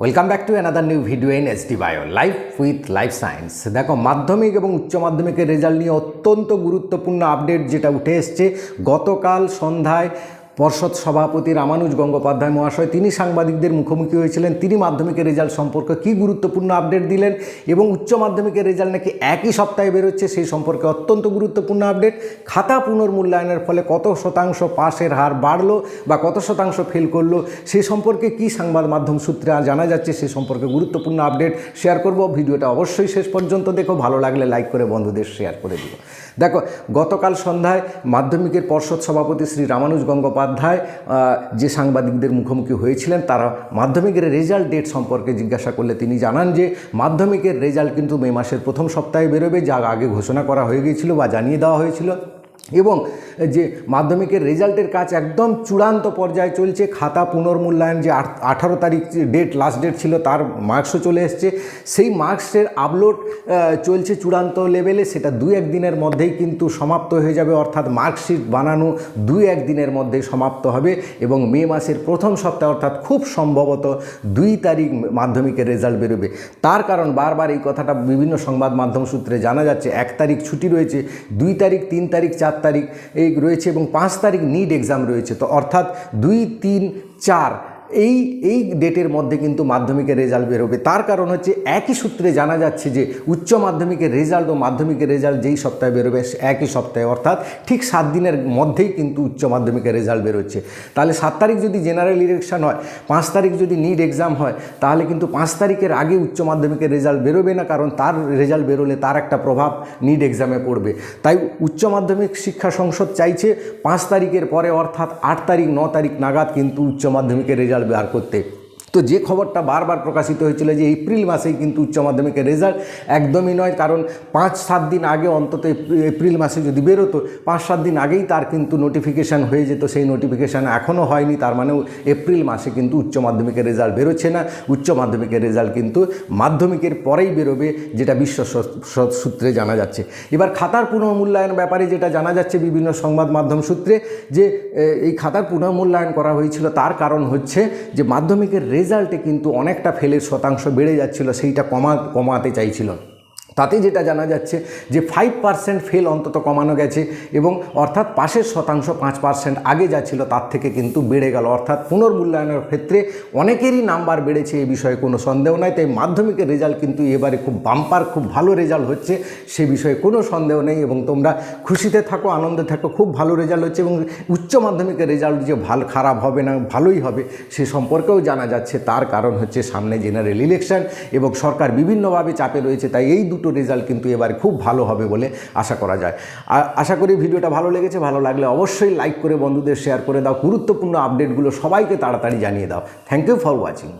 Welcome back to another new video in S bio life with life science দেখো, মাধ্যমিক এবং উচ্চ মাধ্যমিকের রেজাল্ট নিয়ে অত্যন্ত গুরুত্বপূর্ণ আপডেট যেটা উঠে এসছে। গতকাল সন্ধ্যায় পর্ষদ সভাপতি রামানুজ গঙ্গোপাধ্যায় মহাশয়, তিনি সাংবাদিকদের মুখোমুখি হয়েছিলেন। তিনি মাধ্যমিকের রেজাল্ট সম্পর্কে কী গুরুত্বপূর্ণ আপডেট দিলেন এবং উচ্চ মাধ্যমিকের রেজাল্ট নাকি একই সপ্তাহে বেরোচ্ছে সেই সম্পর্কে অত্যন্ত গুরুত্বপূর্ণ আপডেট। খাতা পুনর্মূল্যায়নের ফলে কত শতাংশ পাসের হার বাড়লো বা কত শতাংশ ফেল করল, সে সম্পর্কে কি সংবাদ মাধ্যম সূত্রে আর জানা যাচ্ছে সে সম্পর্কে গুরুত্বপূর্ণ আপডেট শেয়ার করব। ভিডিওটা অবশ্যই শেষ পর্যন্ত দেখো। ভালো লাগলে লাইক করে বন্ধুদের শেয়ার করে দিও। দেখো, গতকাল সন্ধ্যায় মাধ্যমিকের পর্ষদ সভাপতি শ্রী রামানুজ গঙ্গোপাধ্যায় আহ, যে সাংবাদিকদের মুখোমুখি হয়েছিলেন তারা মাধ্যমিকের রেজাল্ট ডেট সম্পর্কে জিজ্ঞাসা করলে তিনি জানান যে মাধ্যমিকের রেজাল্ট কিন্তু মে মাসের প্রথম সপ্তাহে বেরোবে যা আগে ঘোষণা করা হয়ে গিয়েছিল বা জানিয়ে দেওয়া হয়েছিল। এবং যে মাধ্যমিকের রেজাল্টের কাজ একদম চূড়ান্ত পর্যায়ে চলছে, খাতা পুনর্মূল্যায়ন যে আঠারো তারিখ ডেট লাস্ট ডেট ছিল তার মার্কসও চলে এসছে। সেই মার্কসের আপলোড চলছে চূড়ান্ত লেভেলে সেটা দুই এক দিনের মধ্যেই কিন্তু সমাপ্ত হয়ে যাবে। অর্থাৎ মার্কশিট বানানো দুই এক দিনের মধ্যেই সমাপ্ত হবে এবং মে মাসের প্রথম সপ্তাহে, অর্থাৎ খুব সম্ভবত দুই তারিখ মাধ্যমিকের রেজাল্ট বেরোবে। তার কারণ বারবার এই কথাটা বিভিন্ন সংবাদ মাধ্যম সূত্রে জানা যাচ্ছে, এক তারিখ ছুটি রয়েছে, দুই তারিখ, তিন তারিখ, চার তারিখ এই রয়েছে এবং পাঁচ তারিখ নিট এক্সাম রয়েছে। তো অর্থাৎ দুই তিন চার এই এই ডেটের মধ্যে কিন্তু মাধ্যমিকের রেজাল্ট বেরোবে তার কারণ হচ্ছে একই সূত্রে জানা যাচ্ছে যে উচ্চ মাধ্যমিকের রেজাল্ট ও মাধ্যমিকের রেজাল্ট যেই সপ্তাহে বেরোবে একই সপ্তাহে। অর্থাৎ ঠিক সাত দিনের মধ্যেই কিন্তু উচ্চ মাধ্যমিকের রেজাল্ট বেরোচ্ছে তাহলে সাত তারিখ যদি জেনারেল ইলেকশন হয়, পাঁচ তারিখ যদি নিট এক্সাম হয়, তাহলে কিন্তু পাঁচ তারিখের আগে উচ্চ মাধ্যমিকের রেজাল্ট বেরোবে না, কারণ তার রেজাল্ট বেরোলে তার একটা প্রভাব নিট এক্সামে পড়বে। তাই উচ্চ মাধ্যমিক শিক্ষা সংসদ চাইছে পাঁচ তারিখের পরে, অর্থাৎ আট তারিখ, ন তারিখ নাগাদ কিন্তু উচ্চ মাধ্যমিকের রেজাল্ট बिहार को देख তো যে খবরটা বারবার প্রকাশিত হয়েছিল যে এপ্রিল মাসেই কিন্তু উচ্চ মাধ্যমিকের রেজাল্ট একদমই নয়, কারণ পাঁচ, সাত দিন আগে অন্তত এপ্রিল মাসে যদি বেরোতো, পাঁচ, সাত দিন আগেই তার কিন্তু নোটিফিকেশান হয়ে যেত। সেই নোটিফিকেশান এখনও হয়নি, তার মানেও এপ্রিল মাসে কিন্তু উচ্চ মাধ্যমিকের রেজাল্ট বেরোচ্ছে না। উচ্চ মাধ্যমিকের রেজাল্ট কিন্তু মাধ্যমিকের পরেই বেরোবে, যেটা বিশ্ব সূত্রে জানা যাচ্ছে। এবার খাতার পুনর্মূল্যায়ন ব্যাপারে যেটা জানা যাচ্ছে বিভিন্ন সংবাদ মাধ্যম সূত্রে, যে এই খাতার পুনর্মূল্যায়ন করা হয়েছিল, তার কারণ হচ্ছে যে মাধ্যমিকের রেজাল্টে কিন্তু অনেকটা ফেলের শতাংশ বেড়ে যাচ্ছিল সেইটা কমা কমাতে চাইছিল। তাতে যেটা জানা যাচ্ছে যে ফাইভ পার্সেন্ট ফেল অন্তত কমানো গেছে এবং অর্থাৎ পাশের শতাংশ পাঁচ পার্সেন্ট আগে যা ছিল তার থেকে কিন্তু বেড়ে গেল। অর্থাৎ পুনর্মূল্যায়নের ক্ষেত্রে অনেকেরই নাম্বার বেড়েছে এই বিষয়ে কোনো সন্দেহ নাই, তাই মাধ্যমিকের রেজাল্ট কিন্তু এবারে খুব বাম্পার খুব ভালো রেজাল্ট হচ্ছে সে বিষয়ে কোনো সন্দেহ নেই এবং তোমরা খুশিতে থাকো, আনন্দে থাকো, খুব ভালো রেজাল্ট হচ্ছে এবং উচ্চ মাধ্যমিকের রেজাল্ট যে ভালো, খারাপ হবে না, ভালোই হবে সে সম্পর্কেও জানা যাচ্ছে। তার কারণ হচ্ছে সামনে জেনারেল ইলেকশন এবং সরকার বিভিন্নভাবে চাপে রয়েছে, তাই এই দুটো রেজাল্ট কিন্তু এবার খুব ভালো হবে বলে আশা করা যায়। আশা করি ভিডিওটা ভালো লেগেছে, ভালো লাগলে অবশ্যই লাইক করে বন্ধুদের শেয়ার করে দাও। গুরুত্বপূর্ণ আপডেটগুলো সবাইকে তাড়াতাড়ি জানিয়ে দাও। Thank you for watching